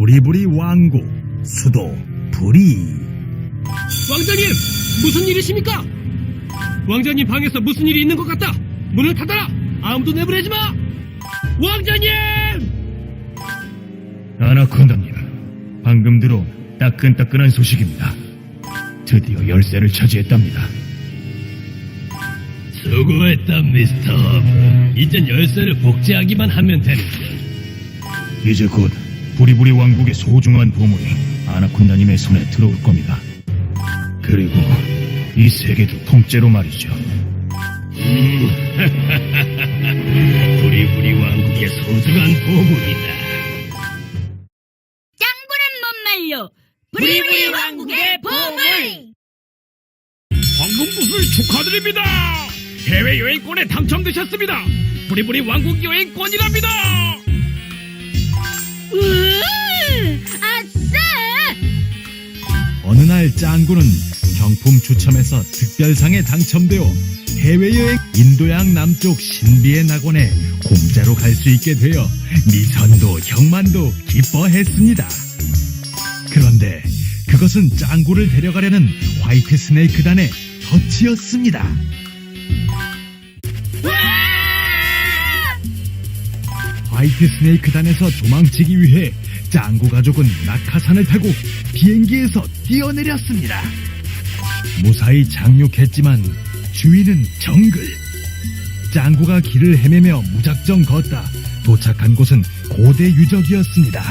부리부리 왕국 수도 부리 왕자님, 무슨 일이십니까? 왕자님 방에서 무슨 일이 있는 것 같다. 문을 닫아라. 아무도 내보내지 마. 왕자님! 아나콘다님 방금 들어온 따끈따끈한 소식입니다 드디어 열쇠를 차지했답니다 수고했다, 미스터. 이젠 열쇠를 복제하기만 하면 되는데. 이제 곧 부리부리 왕국의 소중한 보물이 아나콘다님의 손에 들어올 겁니다 그리고 이 세계도 통째로 말이죠 부리부리 왕국의 소중한 보물이다. 짱구는 못 말려 부리부리 왕국의 보물 황금 부술 축하드립니다. 해외 여행권에 당첨되셨습니다. 부리부리 왕국 여행권이랍니다. 으 아싸 어느 날 짱구는 경품 추첨에서 특별상에 당첨되어 해외여행 인도양 남쪽 신비의 낙원에 공짜로 갈 수 있게 되어 미선도 형만도 기뻐했습니다. 그런데 그것은 짱구를 데려가려는 화이트 스네이크 단의 덫이었습니다. 화이트 스네이크 단에서 도망치기 위해 짱구 가족은 낙하산을 타고 비행기에서 뛰어내렸습니다. 무사히 착륙했지만 주위는 정글. 짱구가 길을 헤매며 무작정 걷다 도착한 곳은 고대 유적이었습니다.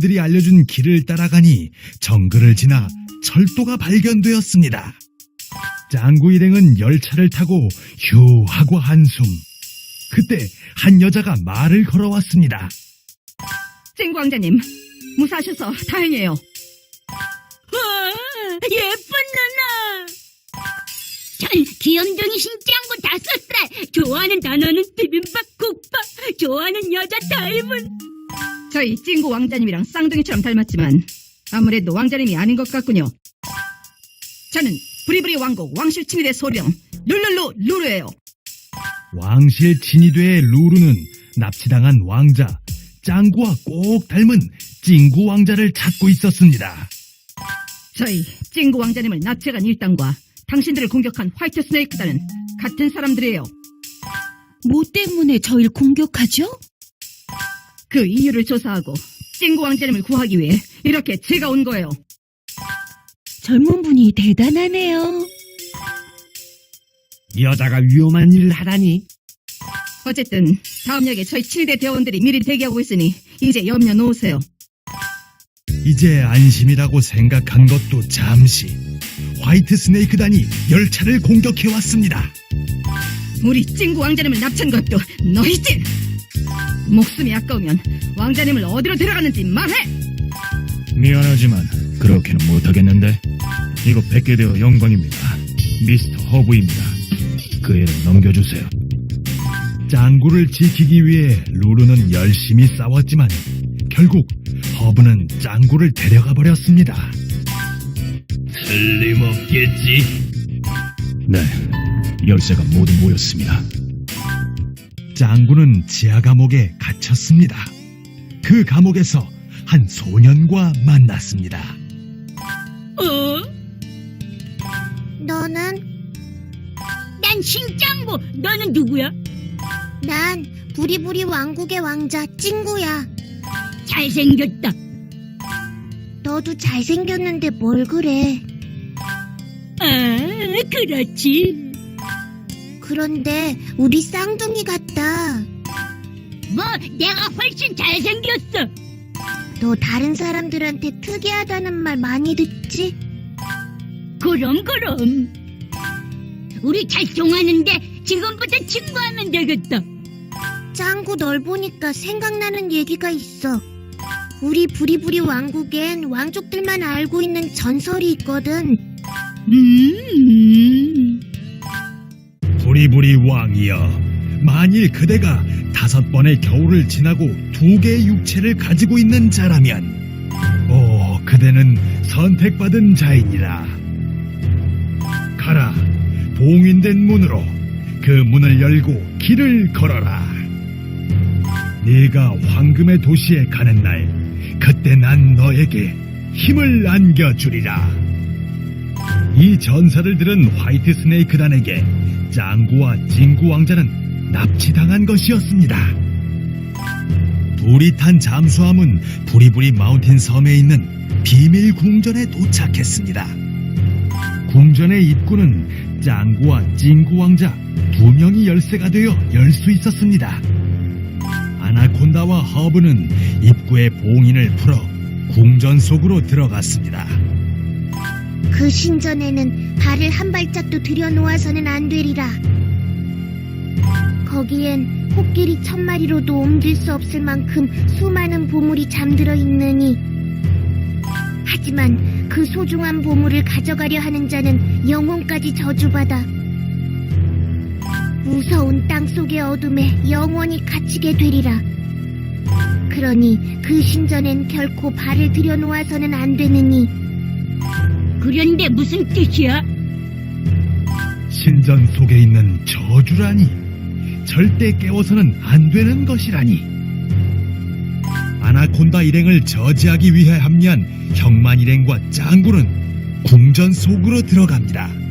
원숭이들이 알려준 길을 따라가니 정글을 지나 철도가 발견되었습니다. 짱구 일행은 열차를 타고 휴 하고 한숨. 그때 한 여자가 말을 걸어왔습니다. 왕자님, 무사하셔서 다행이에요. 와, 예쁜 누나. 전 귀염둥이 신짱구 다섯 살. 좋아하는 단어는 비빔밥, 국밥. 좋아하는 여자 닮은. 저희 찡구 왕자님이랑 쌍둥이처럼 닮았지만 아무래도 왕자님이 아닌 것 같군요. 저는 부리부리 왕국 왕실친위대 소령 룰룰루 루루예요. 왕실 진위대의 루루는 납치당한 왕자 짱구와 꼭 닮은 찡구 왕자를 찾고 있었습니다. 저희 찡구 왕자님을 납치한 일당과 당신들을 공격한 화이트 스네이크단은 같은 사람들이에요. 뭐 때문에 저를 공격하죠? 그 이유를 조사하고 찡구 왕자님을 구하기 위해 이렇게 제가 온 거예요. 젊은 분이 대단하네요. 여자가 위험한 일을 하다니. 어쨌든 다음 역에 저희 친위대 대원들이 미리 대기하고 있으니 이제 염려 놓으세요. 이제 안심이라고 생각한 것도 잠시 화이트 스네이크단이 열차를 공격해 왔습니다. 우리 찡구 왕자님을 납치한 것도 너희지! 목숨이 아까우면 왕자님을 어디로 데려가는지 말해! 미안하지만 그렇게는 못하겠는데 이거 뵙게 되어 영광입니다. 미스터 허브입니다. 그 애를 넘겨주세요. 짱구를 지키기 위해 루루는 열심히 싸웠지만 결국 허브는 짱구를 데려가 버렸습니다. 틀림없겠지. 네, 열쇠가 모두 모였습니다. 짱구는 지하 감옥에 갇혔습니다. 그 감옥에서 한 소년과 만났습니다. 어? 너는? 난 신짱구. 너는 누구야? 난 부리부리 왕국의 왕자 찡구야. 잘생겼다. 너도 잘생겼는데 뭘 그래. 아, 그렇지. 그런데 우리 쌍둥이 같다. 뭐, 내가 훨씬 잘생겼어. 너 다른 사람들한테 특이하다는 말 많이 듣지? 그럼, 그럼. 우리 잘 통하는데 지금부터 친구하면 되겠다. 짱구 널 보니까 생각나는 얘기가 있어. 우리 부리부리 왕국엔 왕족들만 알고 있는 전설이 있거든. 음, 부리부리 왕이여, 만일 그대가 다섯 번의 겨울을 지나고 두 개의 육체를 가지고 있는 자라면, 오, 그대는 선택받은 자이니라. 가라, 봉인된 문으로 그 문을 열고 길을 걸어라. 네가 황금의 도시에 가는 날, 그때 난 너에게 힘을 안겨주리라. 이 전설을 들은 화이트 스네이크단에게 짱구와 징구 왕자는 납치당한 것이었습니다. 둘이 탄 잠수함은 부리부리 마운틴 섬에 있는 비밀 궁전에 도착했습니다. 궁전의 입구는 짱구와 징구 왕자 두 명이 열쇠가 되어 열 수 있었습니다. 아나콘다와 허브는 입구의 봉인을 풀어 궁전 속으로 들어갔습니다. 그 신전에는 발을 한 발짝도 들여놓아서는 안 되리라. 거기엔 코끼리 천 마리로도 옮길 수 없을 만큼 수많은 보물이 잠들어 있느니. 하지만 그 소중한 보물을 가져가려 하는 자는 영혼까지 저주받아 무서운 땅 속의 어둠에 영원히 갇히게 되리라. 그러니 그 신전엔 결코 발을 들여놓아서는 안 되느니. 그런데 무슨 뜻이야? 신전 속에 있는 저주라니 절대 깨워서는 안 되는 것이라니 아나콘다 일행을 저지하기 위해 합리한 형만 일행과 짱구는 궁전 속으로 들어갑니다.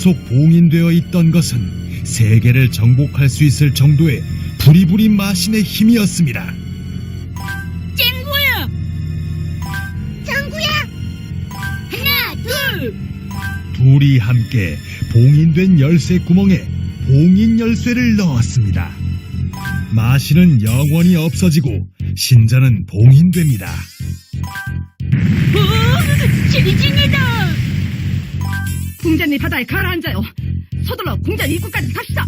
신전속 봉인되어 있던 것은 세계를 정복할 수 있을 정도의 부리부리 마신의 힘이었습니다. 쨍구야! 짱구야! 하나, 둘! 둘이 함께 봉인된 열쇠 구멍에 봉인 열쇠를 넣었습니다. 마신은 영원히 없어지고 신전은 봉인됩니다. 오! 지진이다! 궁전이 바다에 가라앉아요. 서둘러 궁전 입구까지 갑시다.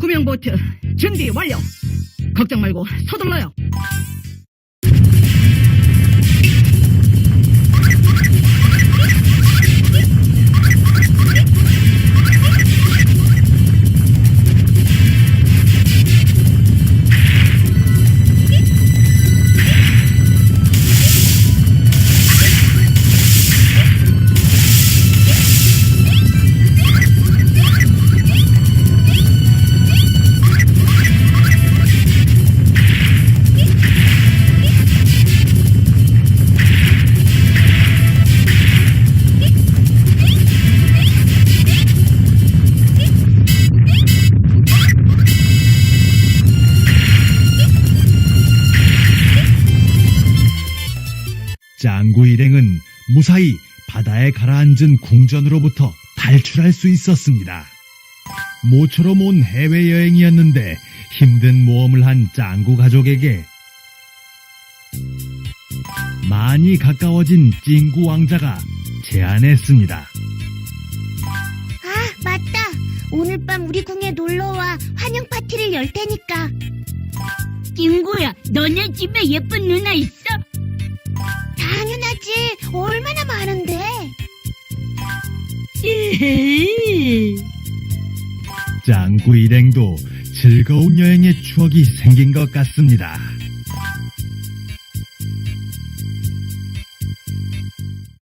구명보트 준비 완료. 걱정 말고 서둘러요. 짱구 일행은 무사히 바다에 가라앉은 궁전으로부터 탈출할 수 있었습니다. 모처럼 온 해외여행이었는데 힘든 모험을 한 짱구 가족에게 많이 가까워진 찡구 왕자가 제안했습니다. 아, 맞다. 오늘 밤 우리 궁에 놀러와 환영 파티를 열 테니까. 찡구야, 너네 집에 예쁜 누나 있어? 당연하지. 얼마나 많은데. 짱구 일행도 즐거운 여행의 추억이 생긴 것 같습니다.